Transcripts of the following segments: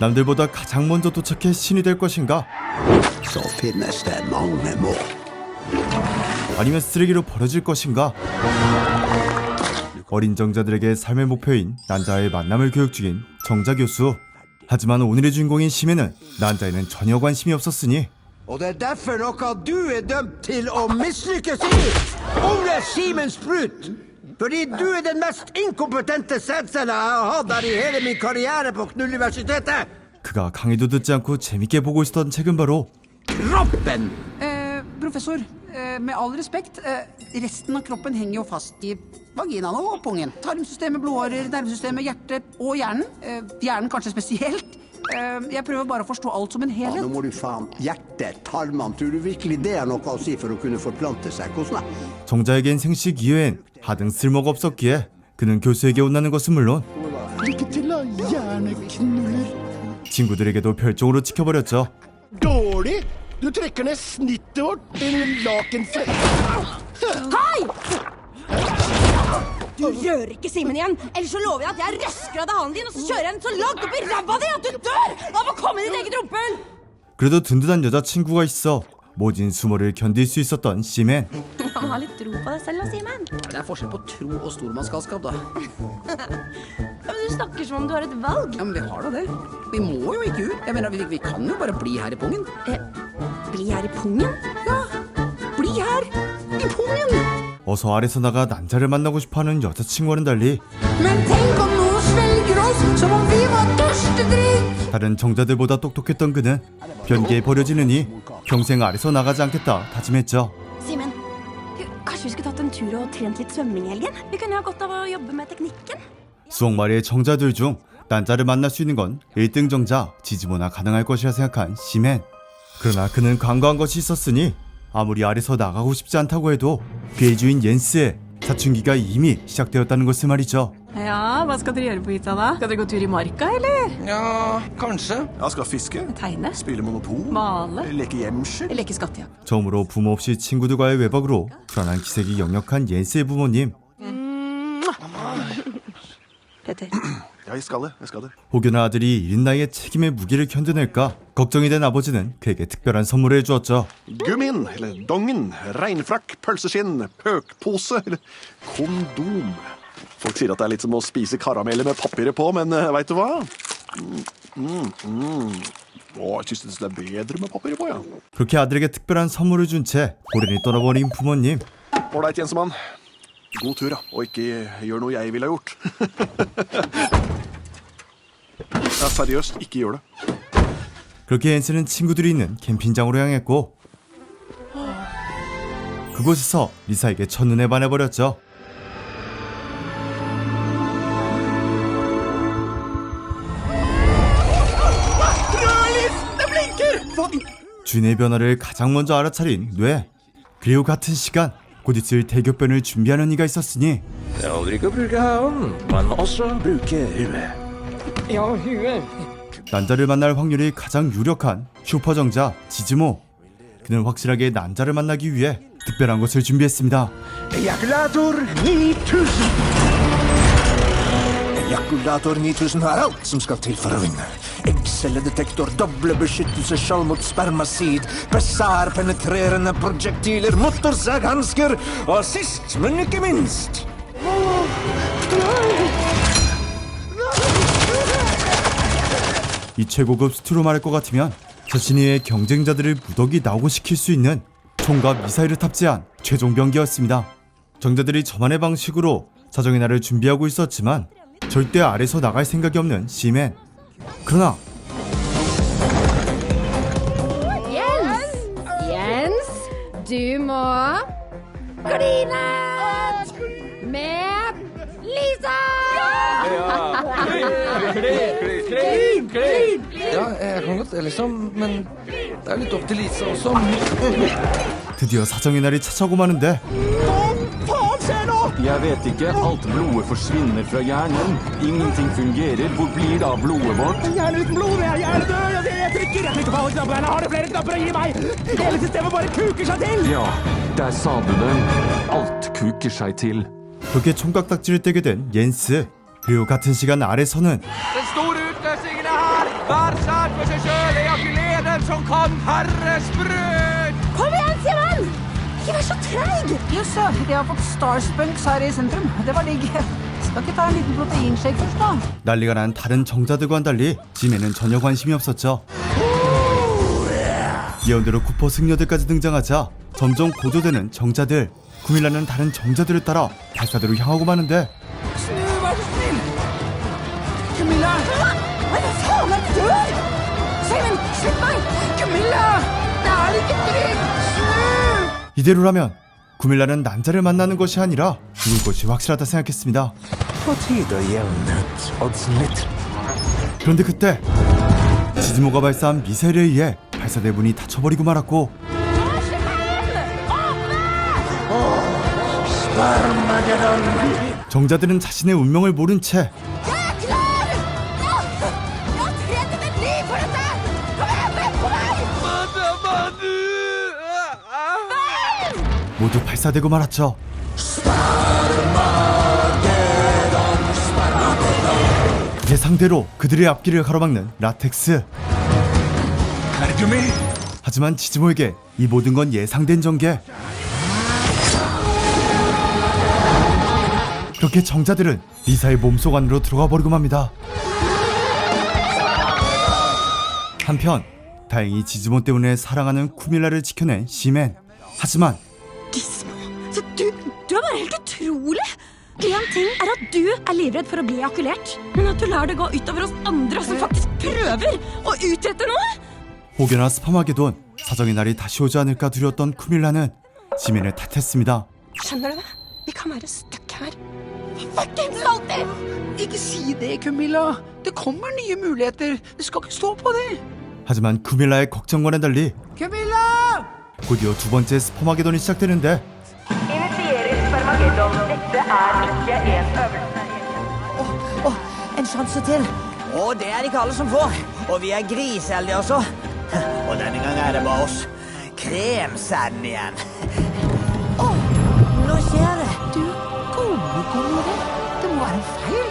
남들보다 가장 먼저 도착해 신이 될 것인가? 아니면 쓰레기로 버려질 것인가? 어린 정자들에게 삶의 목표인 난자의 만남을 교육 중인 정자 교수. 하지만 오늘의 주인공인 심해는 난자에는 전혀 관심이 없었으니 Og det er derfor noe du er dømt til å mislykkes i, unge Simen Sprut! Fordi du er den mest inkompetente sensoren jeg har hatt her i hele min karriere på Knulluniversitetet! 그가 강의도 듣지 않고 재밌게 보고 있었던 책은 바로 Kroppen! Eh, professor, eh, med all respekt, eh, resten av kroppen henger jo fast i vaginaen og pungen. Tarmsystemet, blodårer, nervesystemet, hjertet og hjernen. Eh, hjernen kanskje spesielt. Eh, jeg prøver bare å forstå alt som en Ja, nå helhet. må du faen Hjertet, tarmene, tror du virkelig det er noe å si for å kunne forplante seg? Hvordan da? 정자에겐 생식 이외엔 하등 쓸모가 없었기에 그는 교수에게 혼나는 것은 물론. 친구들에게도 별종으로 찍혀버렸죠. Dårlig! Du trekker ned snittet vårt, din lakenflekk. Du rører ikke Simen igjen, ellers så lover jeg at jeg røsker av deg hånden din, og så kjører jeg den så langt opp i ræva di at du dør av å komme i ditt eget rumpehull! 그래도 든든한 여자친구가 있어 모진 수모를 견딜 수 있었던 시맨. Han har litt tro på deg selv, da, Simen. Det er forskjell på tro og stormannsgalskap, da. Men du snakker som om du har et valg. Ja, men vi har da det. Vi må jo ikke ut. Jeg mener, vi, vi kan jo bare bli her i pungen. Eh, bli her i pungen? Ja, bli her i pungen! 어서 아래서 나가 난자를 만나고 싶어하는 여자친구와는 달리 Men tenk om noen svelger oss som om vi var tørstedrikk! 다른 정자들보다 똑똑했던 그는 변기에 버려지느니 평생 아래서 나가지 않겠다 다짐했죠. Simen, kanskje vi skulle tatt en tur og trent litt svømming i helgen? Vi kunne ha godt av å jobbe med teknikken. 수억 마리의 정자들 중 난자를 만날 수 있는 건 1등 정자 지지모나 가능할 것이라 생각한 시맨. 그러나 그는 간과한 것이 있었으니 아무리 아래서 나가고 싶지 않다고 해도 그의 주인 옌스의 사춘기가 이미 시작되었다는 것을 말이죠. Ja, hva skal dere gjøre på hytta da? Skal dere gå tur i marka, eller? Ja, kanskje. Jeg skal fiske, Tegne? spille monopol, Male? leke gjemsel. Leke skattejakt? 처음으로 부모 없이 친구들과의 외박으로 불안한 기색이 역력한 옌스의 부모님. Jeg skal det. 혹여나 아들이 이른 나이에 책임의 무게를 견뎌낼까 걱정이 된 아버지는 그에게 특별한 선물을 해주었죠. Eller dongen, regnfrakk, pølseskinn, pøkpose kondom. Folk sier at det er litt som å spise karameller med papiret på, men uh, veit du hva? Mm, mm, mm. Er bedre med papiret på, ja. 그렇게 아들에게 특별한 선물을 준 채 고ren히 떠나버린 부모님. Ålreit, Jensemann. God tur, ja. Og ikke gjør noe jeg ville ha gjort. ja, seriøst, ikke gjør det. 그렇게 앤스는 친구들이 있는 캠핑장으로 향했고 그곳에서 리사에게 첫눈에 반해버렸죠. 주인의 변화를 가장 먼저 알아차린 뇌 그리고 같은 시간 곧 있을 대격변을 준비하는 이가 있었으니. 난자를 만날 확률이 가장 유력한 슈퍼정자 지즈모 그는 확실하게 난자를 만나기 위해 특별한 것을 준비했습니다. Ejakulator 9000. Ejakulator 9000 har alt som skal til for å vinne. Eggcelledetektor, doble beskyttelsesskjold mot spermasid, Pessar-penetrerende prosjektiler, motorsaghansker og sist, men ikke minst 이 최고급 스트로말할 것 같으면 자신의 경쟁자들을 무더기 나오고 시킬 수 있는 총과 미사일을 탑재한 최종 병기였습니다. 정자들이 저만의 방식으로 사정의 날을 준비하고 있었지만 절대 아래서 나갈 생각이 없는 시맨. 그러나 Jens! Jens, du må kline med Lisa! Ja, jeg kan godt det, liksom, men det er litt opp til Lisa også. 드디어 사정의 날이 찾아오고 마는데 Jeg vet ikke. Alt blodet forsvinner fra hjernen. Ingenting fungerer. Hvor blir det av blodet vårt? Hjerne uten blod, jeg er hjernedød! Jeg, jeg trykker, jeg trykker på alle knappene, har det flere knapper å gi meg! Hele systemet bare kuker seg til! Ja, der sa du det. Alt kuker seg til. 그렇게 총각딱지를 떼게 된 옌스. 그리고 같은 시간 아래서는 Den store så treig! Jøss, ja. De har fått Starspunks her i sentrum. Det var digg. Skal ikke ta en liten proteinshake først, da? 난리가 난 다른 정자들과는 달리 짐에는 전혀 관심이 없었죠. 예언대로 쿠퍼 승려들까지 등장하자 점점 고조되는 정자들. 구밀라는 다른 정자들을 따라 발사대로 향하고 마는데 이대로라면 구밀라는 난자를 만나는 것이 아니라 죽을 것이 확실하다 생각했습니다. 그런데 그때 지즈모가 발사한 미사일에 의해 발사대 문이 닫혀버리고 말았고 정자들은 자신의 운명을 모른 채 모두 발사되고 말았죠. 예상대로 그들의 앞길을 가로막는 라텍스. 하지만 지즈모에게 이 모든 건 예상된 전개. 그렇게 정자들은 리사의 몸속 안으로 들어가 버리고 맙니다. 한편 다행히 지즈모 때문에 사랑하는 쿠밀라를 지켜낸 시멘. 하지만 Gismo, så du, du er bare helt utrolig! Én ting er at du er livredd for å bli ejakulert, men at du lar det gå utover oss andre som faktisk prøver å utrette noe! 혹여나 스파마게돈 사정의 날이 다시 오지 않을까 두려웠던 쿠밀라는 시멘을 탓했습니다. Skjønner du det? Vi kan være stuck her. Fuckings alltid! Ikke si det, Camilla. Det kommer nye muligheter. Det skal ikke stå på det. 하지만 쿠밀라의 걱정과는 달리 Camilla! 곧이어 두 번째 스파마게돈이 시작되는데 En sjanse til. Og det er ikke alle som får. Og vi er griseheldige også. Og denne gang er det bare oss. Kremsanden igjen. Å, nå skjer det. Du, gode gode. Det må være en feil.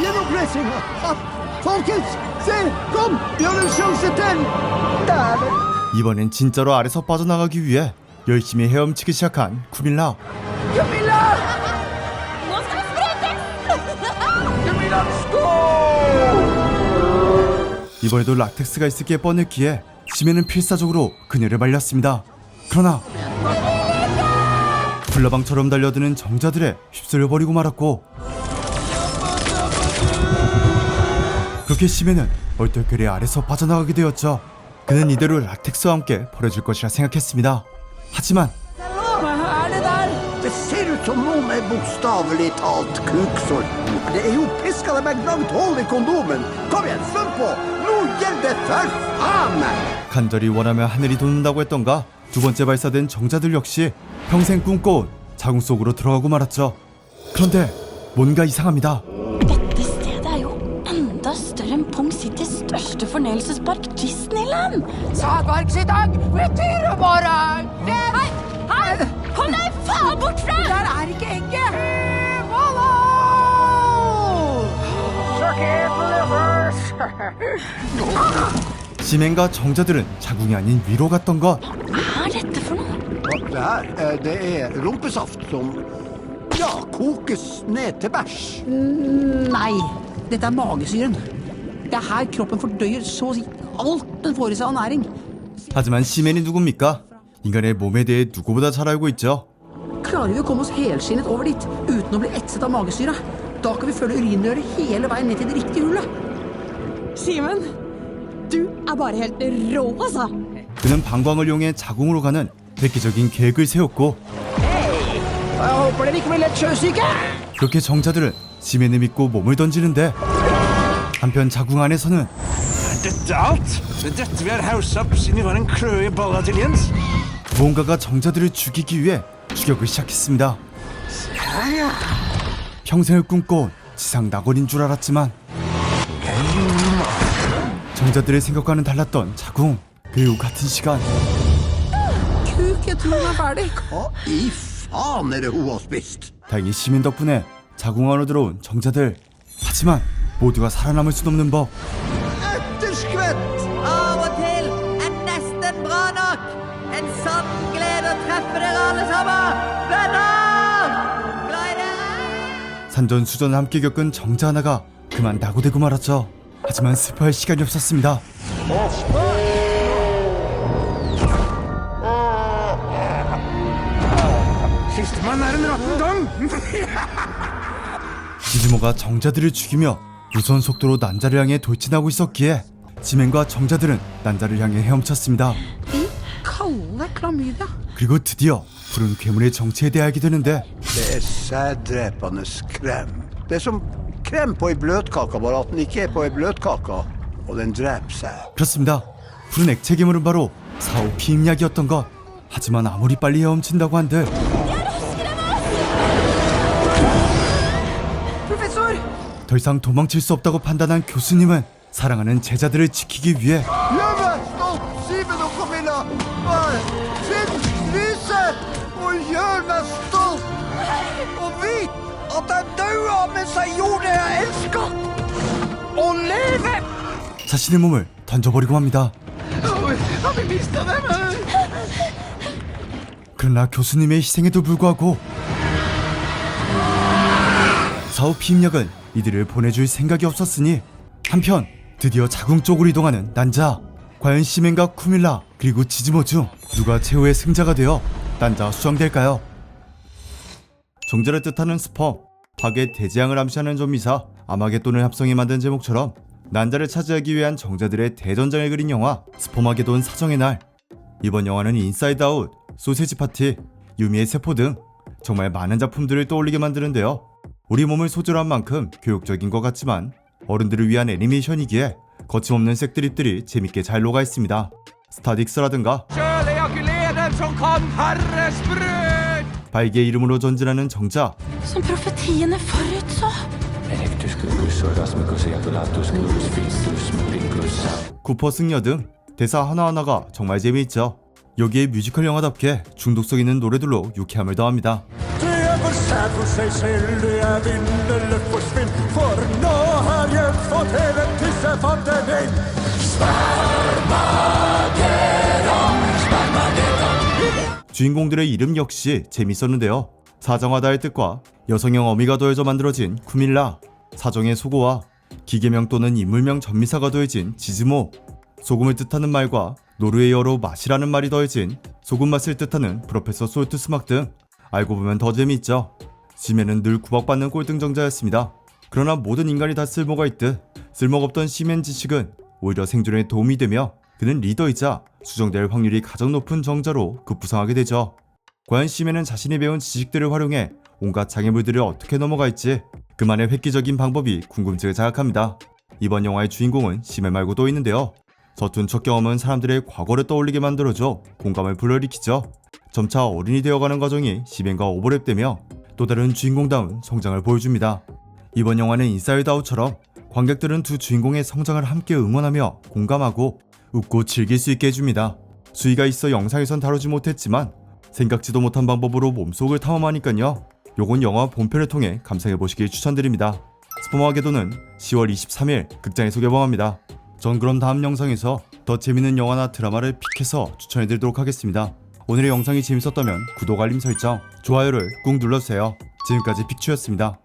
Gjenoppløsninga! Folkens, se! Kom! Vi har en sjanse til! Der. 이번엔 진짜로 아래서 빠져나가기 위해 열심히 헤엄치기 시작한 쿠밀라. Sprettes! 이번에도 락텍스가 있을 게 뻔했기에 시멘은 필사적으로 그녀를 말렸습니다. 그러나 불나방처럼 달려드는 정자들에 휩쓸려 버리고 말았고 그렇게 시멘은 얼떨결에 아래서 빠져나가게 되었죠. 그는 이대로 락텍스와 함께 버려질 것이라 생각했습니다. 하지만 er er! 간절히 원하며 하늘이 돋는다고 했던가 두 번째 발사된 정자들 역시 평생 꿈꿔온 자궁 속으로 들어가고 말았죠. 그런데 뭔가 이상합니다. Enda større enn Pong Citys største fornøyelsespark, Disneyland! Sagvarks i dag betyr det bare Hei! Hei! Kom deg faen bort fra! Der er ikke egget! 시멘과 정자들은 자궁이 아닌 위로 갔던 것. Er? Det her, eh, det er rumpesaft som ja, kokes ned til bæsj. Nei, dette er magesyren. Det er her kroppen fordøyer så å si alt den får i seg av næring. 하지만 시멘이 누굽니까? 인간의 몸에 대해 누구보다 잘 알고 있죠. Klarer vi å komme oss helskinnet over dit uten å bli etset av magesyra, da kan vi følge urinrøret hele veien ned til det riktige hullet. Simen, du er bare helt rå, altså! 그는 방광을 이용해 자궁으로 가는 획기적인 계획을 세웠고 Jeg håper dere ikke blir lett sjøsyke! 그렇게 정자들은 시멘을 믿고 몸을 던지는데 한편 자궁 안에서는 Er dette alt? Det er dette vi har haussa opp siden vi var en kløe i balla til Jens? 무언가가 정자들을 죽이기 위해 추격을 시작했습니다. 평생을 꿈꿔온 지상 낙원인 줄 알았지만 정자들의 생각과는 달랐던 자궁 그리고 같은 시간 Kuk, jeg tror den er ferdig. Hva i faen er det hun har spist? 다행히 시민 덕분에 자궁 안으로 들어온 정자들 하지만 모두가 살아남을 수 없는 법 er. 산전수전을 함께 겪은 정자 하나가 그만 낙오되고 말았죠 하지만 슬퍼할 시간이 없었습니다 er! 디즈모가 정자들을 죽이며 무선 속도로 난자를 향해 돌진하고 있었기에 지맨과 정자들은 난자를 향해 헤엄쳤습니다. 그리고 드디어 푸른 괴물의 정체에 대해 알게 되는데 er er er. 그렇습니다. 푸른 액체 괴물은 바로 사오 피임약이었던 것. 하지만 아무리 빨리 헤엄친다고 한들 더 이상 도망칠 수 없다고 판단한 교수님은 사랑하는 제자들을 지키기 위해! 자신의 몸을 던져버리고 맙니다. 그러나 교수님의 희생에도 불구하고 사오 피임약은 이들을 보내줄 생각이 없었으니 한편 드디어 자궁 쪽으로 이동하는 난자 과연 시멘과 쿠밀라 그리고 지즈모 중 누가 최후의 승자가 되어 난자와 수정될까요? 정제를 뜻하는 스퍼 파괴 대재앙을 암시하는 좀비사 아마겟돈을 합성해 만든 제목처럼 난자를 차지하기 위한 정자들의 대전장을 그린 영화 스포마게돈 사정의 날 이번 영화는 인사이드 아웃, 소세지 파티, 유미의 세포 등 정말 많은 작품들을 떠올리게 만드는데요. 우리 몸을 소재로 한 만큼 교육적인 것 같지만 어른들을 위한 애니메이션이기에 거침없는 색드립들이 재밌게 잘 녹아 있습니다. 스타딕스라든가 발기의 이름으로 전진하는 정자. 쿠퍼 승려 등 대사 하나하나가 정말 재미있죠. 여기에 뮤지컬 영화답게 중독성 있는 노래들로 유쾌함을 더합니다. Det er for sæd for seg selv, det er vind eller forsvinn. For nå har jeg fått hele tissefatten inn. 주인공들의 이름 역시 재밌었는데요. 사정하다의 뜻과 여성형 어미가 더해져 만들어진 쿠밀라, 사정의 소고와 기계명 또는 인물명 전미사가 더해진 지즈모, 소금을 뜻하는 말과 노르웨이어로 맛이라는 말이 더해진 소금 맛을 뜻하는 프로페서 솔트 스막 등 알고 보면 더 재미있죠. 시멘은 늘 구박받는 꼴등 정자였습니다. 그러나 모든 인간이 다 쓸모가 있듯 쓸모가 없던 시멘 지식은 오히려 생존에 도움이 되며 그는 리더이자 수정될 확률이 가장 높은 정자로 급부상하게 되죠. 과연 시멘은 자신이 배운 지식들을 활용해 온갖 장애물들을 어떻게 넘어갈지 그만의 획기적인 방법이 궁금증을 자극합니다. 이번 영화의 주인공은 시멘 말고 또 있는데요. 서툰 첫 경험은 사람들의 과거를 떠올리게 만들어줘 공감을 불러일으키죠. 점차 어른이 되어가는 과정이 시멘과 오버랩되며 또 다른 주인공다운 성장을 보여줍니다. 이번 영화는 인사이드 아웃처럼 관객들은 두 주인공의 성장을 함께 응원하며 공감하고 웃고 즐길 수 있게 해줍니다. 수위가 있어 영상에선 다루지 못했지만 생각지도 못한 방법으로 몸속을 탐험하니깐요. 요건 영화 본편을 통해 감상해보시길 추천드립니다. 스포마게도는 10월 23일 극장에서 개봉합니다. 전 그럼 다음 영상에서 더 재밌는 영화나 드라마를 픽해서 추천해드리도록 하겠습니다. 오늘의 영상이 재밌었다면 구독, 알림 설정, 좋아요를 꾹 눌러주세요. 지금까지 픽추였습니다.